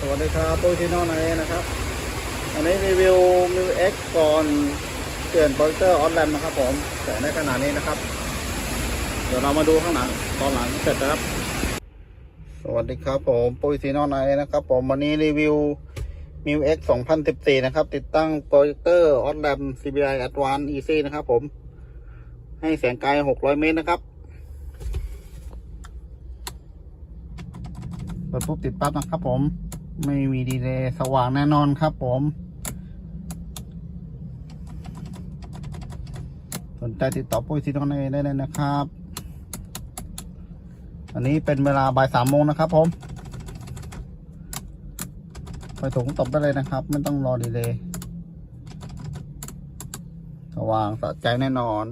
สวัสดีครับปุ้ยที่นอนเอนะครับ อันนี้รีวิวมิวเอ็กก่อนเปลี่ยนโปรเจคเตอร์ออนแลนนะครับผมแต่ในขณะนี้นะครับ เดี๋ยวเรามาดูข้างหลังตอนหลังเสร็จนะครับ สวัสดีครับผมปุ้ยที่นอนเอนะครับ ผมวันนี้รีวิวมิวเอ็ก2014นสิบสี่นะครับ ติดตั้งโปรเจคเตอร์ออนแลน CBI Advanced Easy นะครับ ผม ให้แสงไกล600เมตรนะครับเปิดปุ๊บติดปั๊บนะครับผม ไม่มีดีเลย์สว่างแน่นอนครับผม สนใจติดต่อปุ้ยซีนอนเอได้เลยนะครับ อันนี้เป็นเวลาบ่ายสามโมงนะครับผม ไปถุงตบได้เลยนะครับ ไม่ต้องรอดีเลย์สว่างสะใจแน่นอน